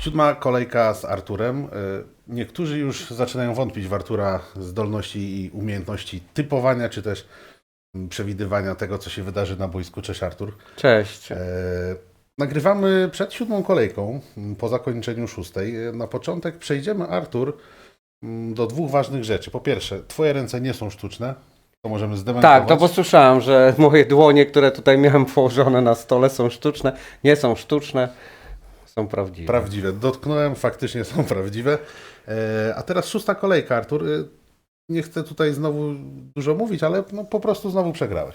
Siódma kolejka z Arturem. Y, Niektórzy już zaczynają wątpić w Artura zdolności i umiejętności typowania, czy też mm, przewidywania tego, co się wydarzy na boisku. Cześć Artur. Cześć. E, Nagrywamy przed siódmą kolejką, m, po zakończeniu szóstej. E, Na początek przejdziemy, Artur, m, do dwóch ważnych rzeczy. Po pierwsze, twoje ręce nie są sztuczne. To możemy zdementować. Tak, to posłyszałem, że moje dłonie, które tutaj miałem położone na stole są sztuczne. Nie są sztuczne, są prawdziwe. Prawdziwe. Dotknąłem, faktycznie są prawdziwe. E, A teraz szósta kolejka, Artur. E, Nie chcę tutaj znowu dużo mówić, ale no, po prostu znowu przegrałeś.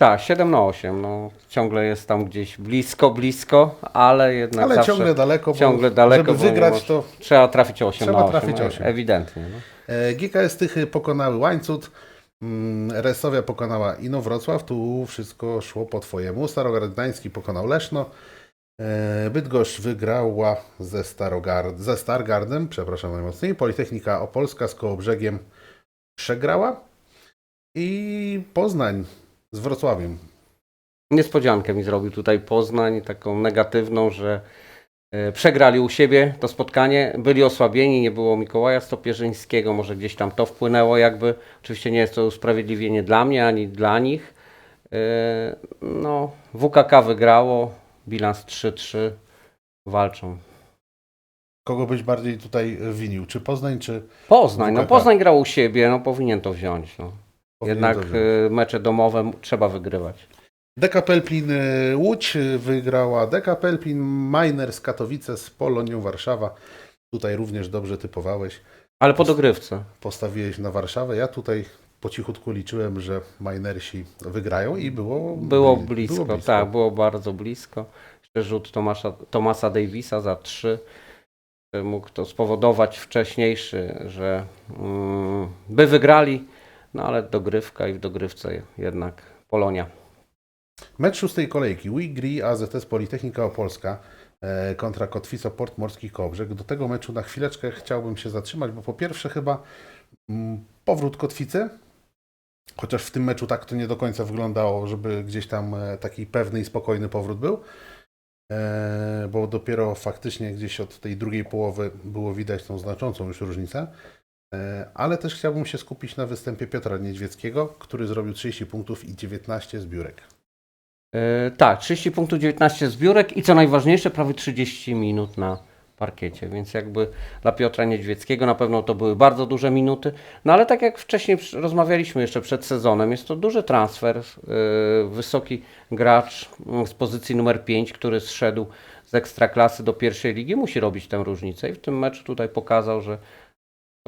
tak, 7 na 8. No, ciągle jest tam gdzieś blisko, blisko, ale jednak Ale zawsze ciągle daleko, bo ciągle daleko, żeby wygrać, to trzeba trafić 8 Trzeba na 8. trafić e- 8. Ewidentnie. No. E, GKS Tychy pokonały Łańcut, mm, Resowia pokonała Ino Wrocław, tu wszystko szło po twojemu. Starogard Gdański pokonał Leszno, e, Bydgoszcz wygrała ze, Starogard, ze Stargardem, przepraszam najmocniej, Politechnika Opolska z Kołobrzegiem przegrała i Poznań z Wrocławiem. Niespodziankę mi zrobił tutaj Poznań, taką negatywną, że e, przegrali u siebie to spotkanie, byli osłabieni, nie było Mikołaja Stopierzyńskiego, może gdzieś tam to wpłynęło jakby. Oczywiście nie jest to usprawiedliwienie dla mnie, ani dla nich. E, No, WKK wygrało, bilans 3-3, walczą. Kogo byś bardziej tutaj winił? Czy Poznań, czy Poznań, no WKK. Poznań grał u siebie, no powinien to wziąć. No. powinien Jednak to wziąć? e, mecze domowe trzeba wygrywać. Deka Pelplin y, Łódź y, wygrała Deka Pelplin, Miners Katowice z Polonią Warszawa. Tutaj również dobrze typowałeś. Ale po dogrywce. Postawiłeś na Warszawę. Ja tutaj po cichutku liczyłem, że Minersi wygrają i było, Było bli- blisko, tak, było bardzo blisko. Jeszcze rzut Tomasza, Tomasa Davisa za trzy. Mógł to spowodować wcześniejszy, że mm, by wygrali, no ale dogrywka i w dogrywce jednak Polonia. Mecz szóstej kolejki. Wigri AZS Politechnika Opolska e, kontra Kotwica Port Morski Kołbrzeg. Do tego meczu na chwileczkę chciałbym się zatrzymać, bo po pierwsze chyba mm, powrót Kotwicy, chociaż w tym meczu tak to nie do końca wyglądało, żeby gdzieś tam e, taki pewny i spokojny powrót był. E, bo dopiero faktycznie gdzieś od tej drugiej połowy było widać tą znaczącą już różnicę. E, Ale też chciałbym się skupić na występie Piotra Niedźwieckiego, który zrobił 30 punktów i 19 zbiórek. E, tak, 30 punktów, 19 zbiórek i co najważniejsze, prawie 30 minut na parkiecie, więc jakby dla Piotra Niedźwieckiego na pewno to były bardzo duże minuty. No ale tak jak wcześniej rozmawialiśmy jeszcze przed sezonem, jest to duży transfer, e, wysoki gracz mm, z pozycji numer 5, który zszedł z ekstraklasy do pierwszej ligi, musi robić tę różnicę i w tym meczu tutaj pokazał, że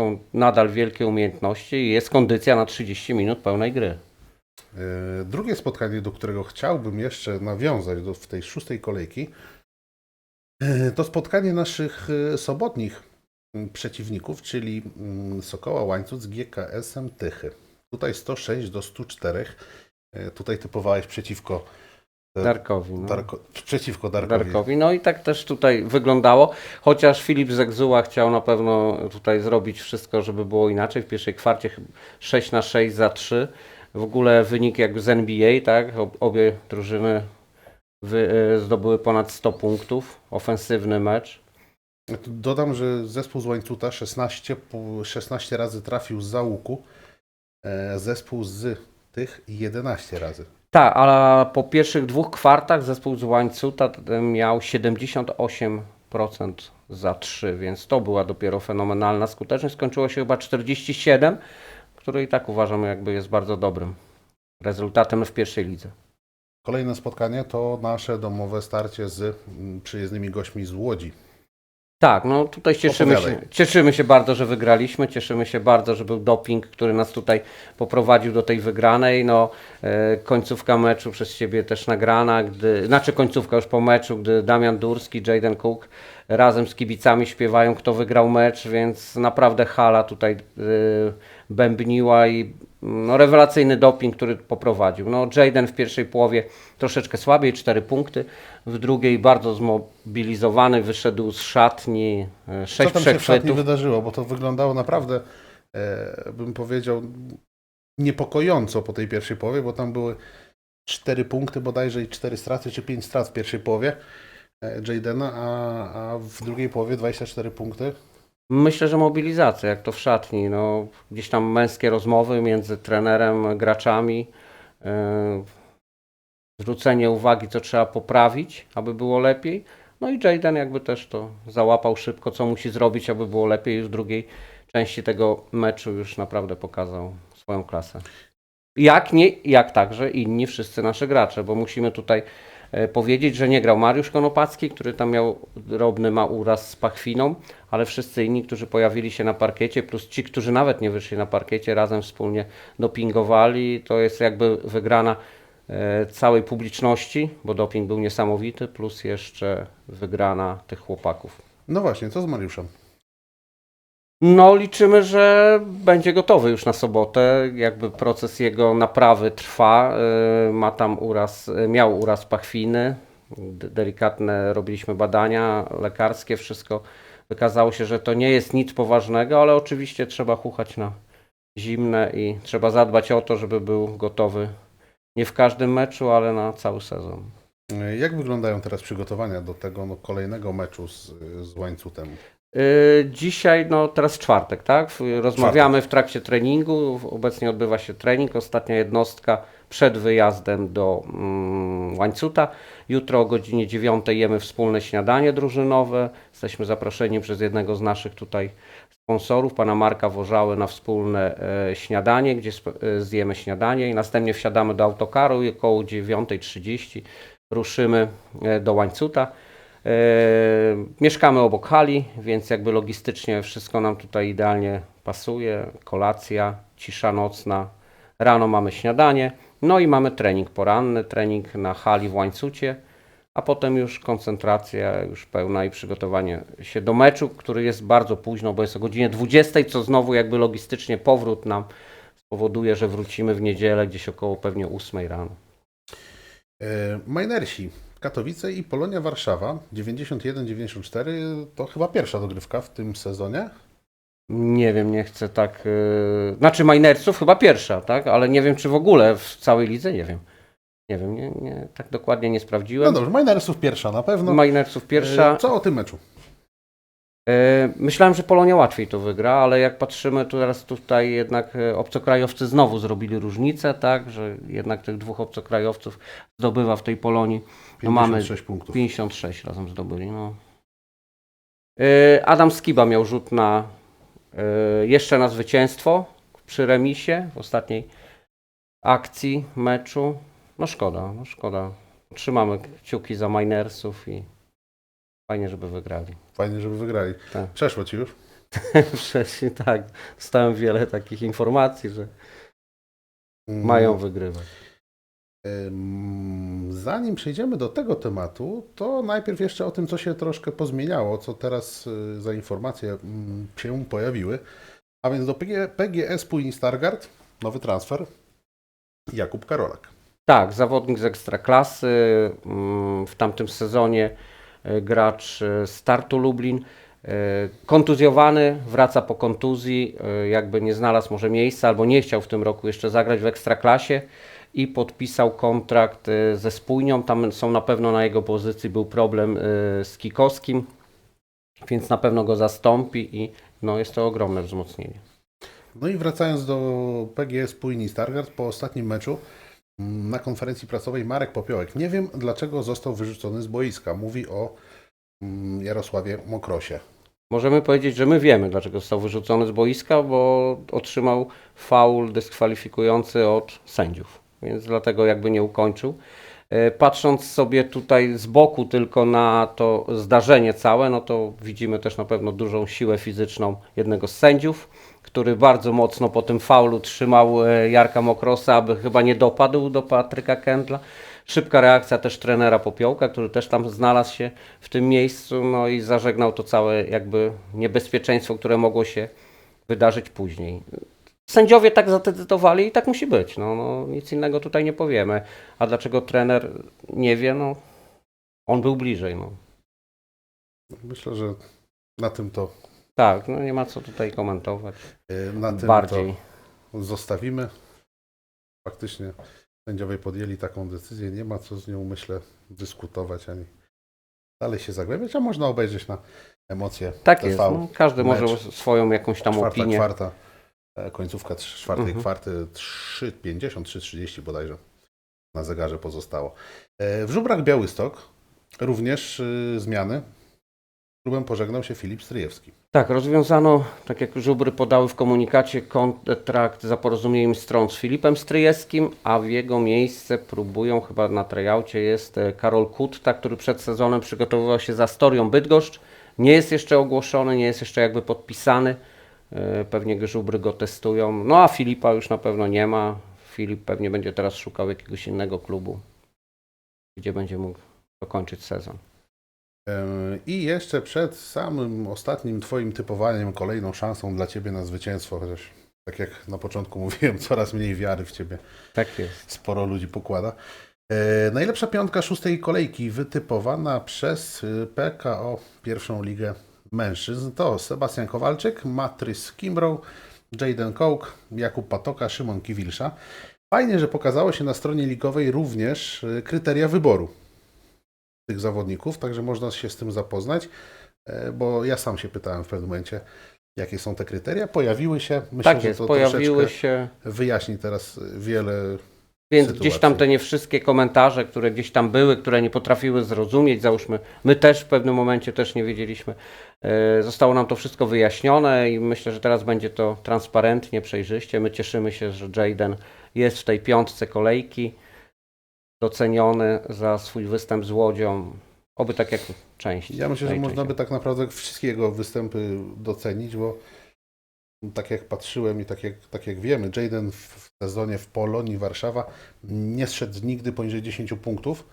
są nadal wielkie umiejętności i jest kondycja na 30 minut pełnej gry. E, Drugie spotkanie, do którego chciałbym jeszcze nawiązać do, w tej szóstej kolejki, to spotkanie naszych e, sobotnich przeciwników, czyli Sokoła Łańcuch z GKS-em Tychy. Tutaj 106 do 104. E, Tutaj typowałeś przeciwko, e, Darkowi. No. Darko, przeciwko Darkowi. Darkowi. No i tak też tutaj wyglądało, chociaż Filip Zegzuła chciał na pewno tutaj zrobić wszystko, żeby było inaczej. W pierwszej kwarcie chyba 6 na 6 za 3. W ogóle wynik jak z NBA, tak? Ob- Obie drużyny wy, e, zdobyły ponad 100 punktów. Ofensywny mecz. Dodam, że zespół z Łańcuta 16, pu- 16 razy trafił z załuku, e, zespół z tych 11 razy. Tak, ale po pierwszych dwóch kwartach zespół z Łańcuta e, miał 78% za 3, więc to była dopiero fenomenalna skuteczność. Skończyło się chyba 47, który i tak uważam jakby jest bardzo dobrym rezultatem w pierwszej lidze. Kolejne spotkanie to nasze domowe starcie z mm, przyjezdnymi gośćmi z Łodzi. Tak, no tutaj cieszymy się, cieszymy się bardzo, że wygraliśmy, cieszymy się bardzo, że był doping, który nas tutaj poprowadził do tej wygranej. No, e, końcówka meczu przez Ciebie też nagrana, gdy, znaczy końcówka już po meczu, gdy Damian Durski, Jaden Cook razem z kibicami śpiewają, kto wygrał mecz, więc naprawdę hala tutaj e, bębniła i no, rewelacyjny doping, który poprowadził. No, Jaden w pierwszej połowie troszeczkę słabiej, 4 punkty, w drugiej bardzo zmobilizowany, wyszedł z szatni, e, Co 6 tam się w szatni wydarzyło? Bo to wyglądało naprawdę, e, bym powiedział, niepokojąco po tej pierwszej połowie, bo tam były 4 punkty bodajże i 4 straty, czy 5 strat w pierwszej połowie. Jadena, a, a w drugiej połowie 24 punkty. Myślę, że mobilizacja, jak to w szatni. No, gdzieś tam męskie rozmowy między trenerem, graczami. Yy, zwrócenie uwagi, co trzeba poprawić, aby było lepiej. No i Jaden jakby też to załapał szybko, co musi zrobić, aby było lepiej. Już w drugiej części tego meczu już naprawdę pokazał swoją klasę. Jak nie, jak także inni wszyscy nasze gracze, bo musimy tutaj powiedzieć, że nie grał Mariusz Konopacki, który tam miał drobny ma uraz z pachwiną, ale wszyscy inni, którzy pojawili się na parkiecie, plus ci, którzy nawet nie wyszli na parkiecie, razem wspólnie dopingowali. To jest jakby wygrana e, całej publiczności, bo doping był niesamowity, plus jeszcze wygrana tych chłopaków. No właśnie, co z Mariuszem? No, liczymy, że będzie gotowy już na sobotę. Jakby proces jego naprawy trwa. Yy, Ma tam uraz, yy, miał uraz pachwiny. Delikatne robiliśmy badania lekarskie, wszystko wykazało się, że to nie jest nic poważnego, ale oczywiście trzeba chuchać na zimne i trzeba zadbać o to, żeby był gotowy nie w każdym meczu, ale na cały sezon. Jak wyglądają teraz przygotowania do tego no, kolejnego meczu z, z Łańcutem? Yy, Dzisiaj, no teraz czwartek, tak? Rozmawiamy w trakcie treningu. Obecnie odbywa się trening. Ostatnia jednostka przed wyjazdem do mm, Łańcuta. Jutro o godzinie 9 jemy wspólne śniadanie drużynowe. Jesteśmy zaproszeni przez jednego z naszych tutaj sponsorów, pana Marka Worzały, na wspólne e, śniadanie, gdzie e, zjemy śniadanie i następnie wsiadamy do autokaru i około 9.30 ruszymy e, do Łańcuta. E, mieszkamy obok hali, więc jakby logistycznie wszystko nam tutaj idealnie pasuje. Kolacja, cisza nocna, rano mamy śniadanie, no i mamy trening poranny, trening na hali w łańcucie, a potem już koncentracja już pełna i przygotowanie się do meczu, który jest bardzo późno, bo jest o godzinie 20, co znowu jakby logistycznie powrót nam spowoduje, że wrócimy w niedzielę gdzieś około pewnie 8 rano. Minersi, Katowice i Polonia Warszawa 91-94 to chyba pierwsza dogrywka w tym sezonie. Nie wiem, nie chcę tak. Yy... Znaczy Minersów chyba pierwsza, tak? Ale nie wiem, czy w ogóle w całej lidze, nie wiem. Nie wiem, nie, nie, tak dokładnie nie No sprawdziłem. dobrze, Minersów pierwsza na pewno. Minersów pierwsza. E, Co o tym meczu? Yy, myślałem, że Polonia łatwiej to wygra, ale jak patrzymy tu teraz tutaj jednak e, obcokrajowcy znowu zrobili różnicę, tak? Że jednak tych dwóch obcokrajowców zdobywa w tej Polonii. No mamy 56 punktów. 56 razem zdobyli. No. Yy, Adam Skiba miał rzut na jeszcze na zwycięstwo przy remisie w ostatniej akcji meczu. No szkoda, no szkoda. Trzymamy kciuki za Minersów i fajnie, żeby wygrali. Fajnie, żeby wygrali. Tak. Przeszło ci już? Wcześniej tak, dostałem wiele takich informacji, że Mm, mają wygrywać. Zanim przejdziemy do tego tematu, to najpierw jeszcze o tym, co się troszkę pozmieniało, co teraz y, za informacje mm, się pojawiły. A więc do PG, PGS Płyni Stargard, nowy transfer, Jakub Karolak. Tak, zawodnik z ekstraklasy. mm, W tamtym sezonie gracz e, Startu Lublin. e, Kontuzjowany, wraca po kontuzji, e, jakby nie znalazł może miejsca albo nie chciał w tym roku jeszcze zagrać w ekstraklasie i podpisał kontrakt e, ze spójnią. Tam są na pewno na jego pozycji był problem e, z Kikowskim, więc na pewno go zastąpi i no, jest to ogromne wzmocnienie. No i wracając do PGS Płyni Stargard, po ostatnim meczu na konferencji prasowej Marek Popiołek. Nie wiem, dlaczego został wyrzucony z boiska. Mówi o mm, Jarosławie Mokrosie. Możemy powiedzieć, że my wiemy, dlaczego został wyrzucony z boiska, bo otrzymał faul dyskwalifikujący od sędziów, więc dlatego jakby nie ukończył. E, Patrząc sobie tutaj z boku tylko na to zdarzenie całe, no to widzimy też na pewno dużą siłę fizyczną jednego z sędziów, który bardzo mocno po tym faulu trzymał e, Jarka Mokrosa, aby chyba nie dopadł do Patryka Kędla. Szybka reakcja też trenera Popiołka, który też tam znalazł się w tym miejscu, no i zażegnał to całe jakby niebezpieczeństwo, które mogło się wydarzyć później. Sędziowie tak zadecydowali i tak musi być. No, no, nic innego tutaj nie powiemy. A dlaczego trener nie wie? No, on był bliżej. No. Myślę, że na tym to, Tak, no nie ma co tutaj komentować. y, na tym Bardziej. to zostawimy. Faktycznie sędziowie podjęli taką decyzję. Nie ma co z nią, myślę, dyskutować ani dalej się zagłębiać, a można obejrzeć na emocje Tak TV. jest. No, każdy mecz. może swoją jakąś tam czwarta opinię. kwarta, e, końcówka czwartej Mhm. kwarty, 3,50, 3,30 bodajże na zegarze pozostało. E, W żubrach Białystok również y, zmiany. Klubem pożegnał się Filip Stryjewski. Tak, rozwiązano, tak jak żubry podały w komunikacie, kontrakt za porozumieniem stron z Filipem Stryjewskim, a w jego miejsce próbują, chyba na tryoutcie jest e, Karol Kutta, który przed sezonem przygotowywał się za Storią Bydgoszcz. Nie jest jeszcze ogłoszony, nie jest jeszcze jakby podpisany. E, Pewnie żubry go testują. No a Filipa już na pewno nie ma. Filip pewnie będzie teraz szukał jakiegoś innego klubu, gdzie będzie mógł dokończyć sezon. I jeszcze przed samym ostatnim Twoim typowaniem, kolejną szansą dla Ciebie na zwycięstwo, chociaż tak jak na początku mówiłem, coraz mniej wiary w Ciebie Tak jest. sporo ludzi pokłada. E, najlepsza piątka szóstej kolejki wytypowana przez y, PKO pierwszą ligę mężczyzn to Sebastian Kowalczyk, Matrys Kimbrough, Jaden Kołk, Jakub Patoka, Szymon Kiwilsza. Fajnie, że pokazało się na stronie ligowej również y, kryteria wyboru tych zawodników, także można się z tym zapoznać, e, bo ja sam się pytałem w pewnym momencie, jakie są te kryteria. Pojawiły się. Myślę, tak że jest, to pojawiły się. wyjaśni teraz wiele Więc sytuacji. gdzieś tam te nie wszystkie komentarze, które gdzieś tam były, które nie potrafiły zrozumieć, załóżmy, my też w pewnym momencie też nie wiedzieliśmy, e, zostało nam to wszystko wyjaśnione i myślę, że teraz będzie to transparentnie, przejrzyście. My cieszymy się, że Jaden jest w tej piątce kolejki, doceniony za swój występ z Łodzią, oby tak jak część. Ja myślę, że można by tak naprawdę wszystkie jego występy docenić, bo tak jak patrzyłem i tak jak, tak jak wiemy, Jaden w sezonie w Polonii Warszawa nie zszedł nigdy poniżej 10 punktów,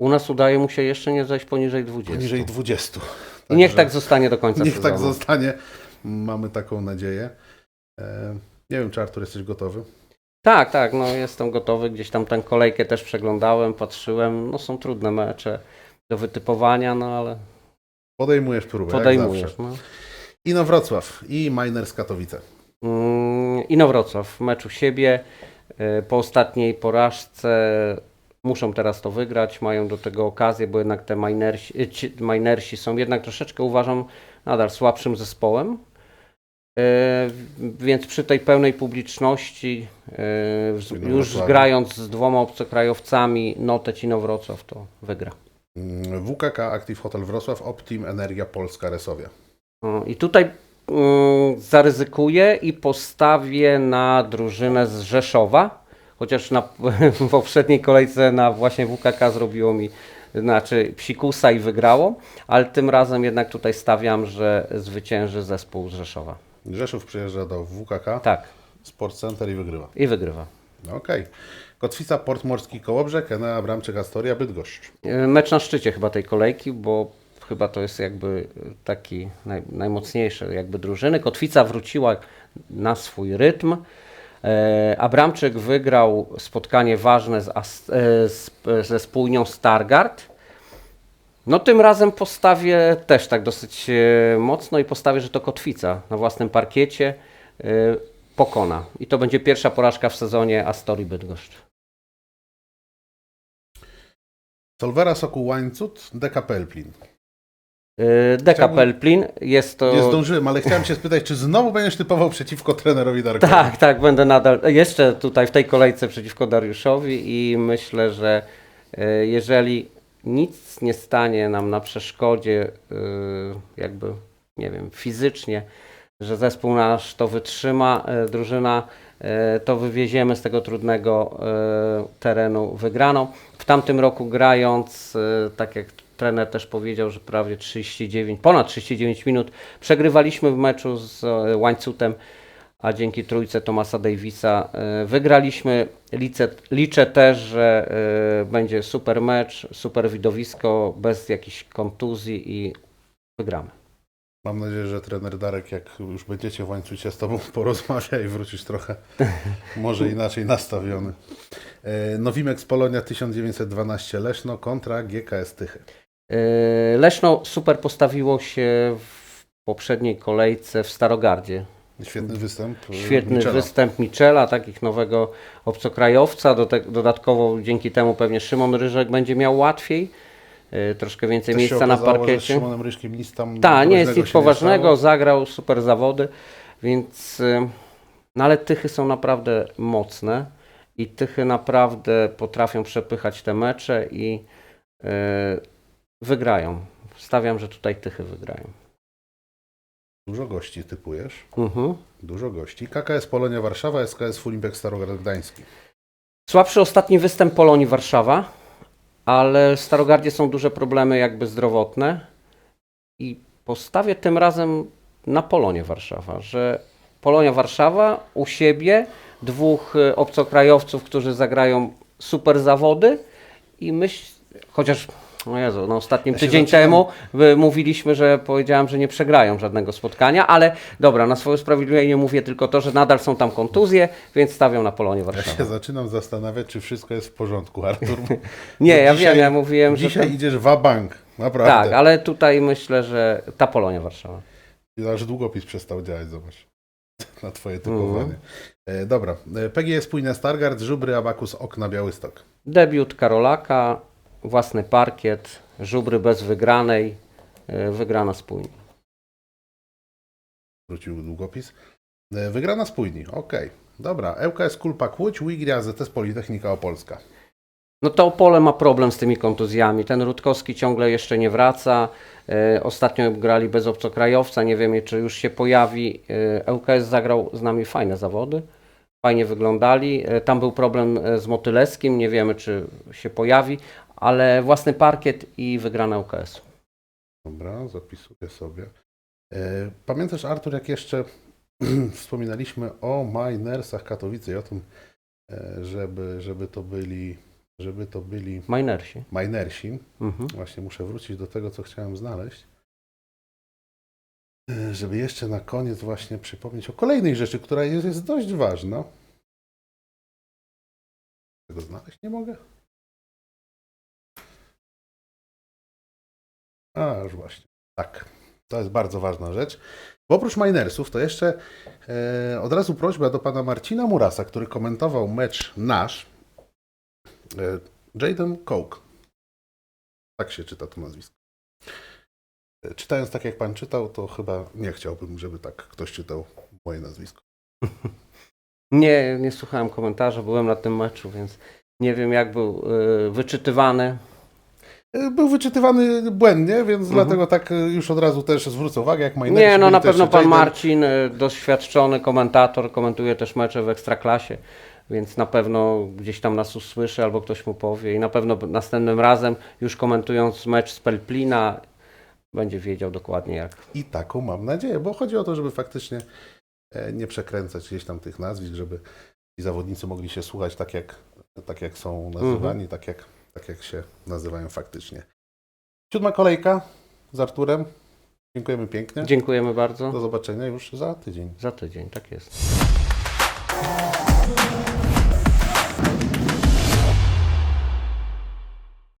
U nas udaje mu się jeszcze nie zejść poniżej 20. poniżej 20. I niech tak zostanie do końca Niech sezonu. tak zostanie. Mamy taką nadzieję. E, Nie wiem, czy Artur jesteś gotowy. Tak, tak, no jestem gotowy. Gdzieś tam tę kolejkę też przeglądałem, patrzyłem. No są trudne mecze do wytypowania, no ale Podejmujesz próbę, podejmujesz. No. Ino Wrocław i Miners Katowice. Mm, I Wrocław w meczu siebie y, po ostatniej porażce muszą teraz to wygrać, mają do tego okazję, bo jednak te minersi, y, ci- minersi są jednak troszeczkę uważam nadal słabszym zespołem. Y, Więc przy tej pełnej publiczności, Czyli już grając z dwoma obcokrajowcami, Noteć i Wrocław to wygra. Mm, WKK Active Hotel Wrocław, Optim Energia Polska Resowia. I tutaj mm, zaryzykuję i postawię na drużynę z Rzeszowa, chociaż na, w poprzedniej kolejce na właśnie WKK zrobiło mi znaczy psikusa i wygrało, ale tym razem jednak tutaj stawiam, że zwycięży zespół z Rzeszowa. Rzeszów przyjeżdża do WKK, Tak, Sport Center i wygrywa. i wygrywa. Okej. Kotwica, Port Morski, Kołobrzeg, Enea, Bramczyk, Astoria, Bydgoszcz. E, Mecz na szczycie chyba tej kolejki, bo chyba to jest jakby taki naj, najmocniejszy jakby drużyny. Kotwica wróciła na swój rytm. E, Abramczyk wygrał spotkanie ważne z, e, z, ze spójnią Stargard. No tym razem postawię też tak dosyć e, mocno i postawię, że to Kotwica na własnym parkiecie e, pokona. I to będzie pierwsza porażka w sezonie Astorii Bydgoszcz. Solwera, Sokół, Łańcut, DK Pelplin. E, Deka Pelplin jest to... Nie zdążyłem, ale chciałem się spytać, czy znowu będziesz typował przeciwko trenerowi Darkowi? Tak, tak, będę nadal jeszcze tutaj w tej kolejce przeciwko Dariuszowi i myślę, że jeżeli nic nie stanie nam na przeszkodzie, e, jakby, nie wiem, fizycznie, że zespół nasz to wytrzyma, e, drużyna, e, to wywieziemy z tego trudnego terenu wygraną. W tamtym roku grając, tak jak trener też powiedział, że prawie 39, ponad 39 minut przegrywaliśmy w meczu z Łańcutem, a dzięki trójce Tomasa Davisa e, wygraliśmy. Liczę, liczę też, że e, będzie super mecz, super widowisko, bez jakichś kontuzji i wygramy. Mam nadzieję, że trener Darek, jak już będziecie w łańcucie z Tobą, porozmawia i wrócisz trochę może inaczej nastawiony. E, Nowimek z Polonia 1912 Leszno kontra GKS Tychy. Leszno super postawiło się w poprzedniej kolejce w Starogardzie. Świetny występ. e, Świetny Michela. występ Michela, tak, ich nowego obcokrajowca. Dodatkowo dzięki temu pewnie Szymon Ryżek będzie miał łatwiej. y, troszkę więcej Też miejsca na okazało, z parkiecie. Szymonem Ryszkiem nic tam Tak, nie jest nic poważnego, zagrał super zawody, więc y, no ale tychy są naprawdę mocne i tychy naprawdę potrafią przepychać te mecze i y, wygrają. Stawiam, że tutaj tychy wygrają. Dużo gości typujesz. Mhm. Dużo gości. KKS Polonia Warszawa, SKS Fulimpek Starogard Gdański. Słabszy ostatni występ Polonii Warszawa, ale w Starogardzie są duże problemy jakby zdrowotne i postawię tym razem na Polonię Warszawa, że Polonia Warszawa u siebie, dwóch y, obcokrajowców, którzy zagrają super zawody i myśl, chociaż o Jezu, no ostatnim Ja tydzień temu y, mówiliśmy, że powiedziałem, że nie przegrają żadnego spotkania, ale dobra, na swoje usprawiedliwienie mówię tylko to, że nadal są tam kontuzje, więc stawiam na Polonię Ja Warszawa. się zaczynam zastanawiać, czy wszystko jest w porządku, Artur. Nie, ja dzisiaj- wiem, ja mówiłem, że. Dzisiaj To... idziesz w bank, naprawdę. Tak, ale tutaj myślę, że ta Polonia Warszawa. Aż długopis przestał działać, zobacz. Na twoje Mhm. typowanie. E, dobra. E, PGS Spójne Stargard, Żubry, Abakus, Okna, Białystok. Debiut Karolaka, własny parkiet, żubry bez wygranej, yy, wygrana spójnie. Wrócił długopis. E, Wygrana spójni, okej. Dobra. ŁKS Kulpak Łódź, Wigry, AZS Politechnika Opolska. No to Opole ma problem z tymi kontuzjami. Ten Rutkowski ciągle jeszcze nie wraca. Yy, Ostatnio grali bez obcokrajowca, nie wiem czy już się pojawi. ŁKS zagrał z nami fajne zawody. Fajnie wyglądali. Tam był problem z Motylewskim, nie wiemy czy się pojawi, ale własny parkiet i wygrana ŁKS. Dobra, zapisuję sobie. E, Pamiętasz, Artur, jak jeszcze wspominaliśmy o Minersach Katowice i o tym, e, żeby, żeby to byli, żeby to byli Minersi. Minersi. Mhm. Właśnie muszę wrócić do tego, co chciałem znaleźć. E, Żeby jeszcze na koniec właśnie przypomnieć o kolejnej rzeczy, która jest, jest dość ważna. Tego znaleźć nie mogę. A, już właśnie. Tak. To jest bardzo ważna rzecz. Bo oprócz Minersów, to jeszcze e, od razu prośba do pana Marcina Murasa, który komentował mecz nasz. E, Jaden Coke. Tak się czyta to nazwisko. E, Czytając tak, jak pan czytał, to chyba nie chciałbym, żeby tak ktoś czytał moje nazwisko. Nie, nie słuchałem komentarza, byłem na tym meczu, więc nie wiem jak był y, wyczytywany. E, Był wyczytywany błędnie, więc Mhm. dlatego tak e, już od razu też zwrócę uwagę, jak Minersi Nie, no na pewno pan Jaden- Marcin, y, doświadczony komentator, komentuje też mecze w Ekstraklasie, więc na pewno gdzieś tam nas usłyszy albo ktoś mu powie i na pewno następnym razem, już komentując mecz z Pelplina, będzie wiedział dokładnie jak. I taką mam nadzieję, bo chodzi o to, żeby faktycznie e, nie przekręcać gdzieś tam tych nazwisk, żeby ci zawodnicy mogli się słuchać tak, jak, tak jak są nazywani, tak, jak, tak jak się nazywają faktycznie. Siódma kolejka z Arturem. Dziękujemy pięknie. Dziękujemy bardzo. Do zobaczenia już za tydzień. Za tydzień, tak jest.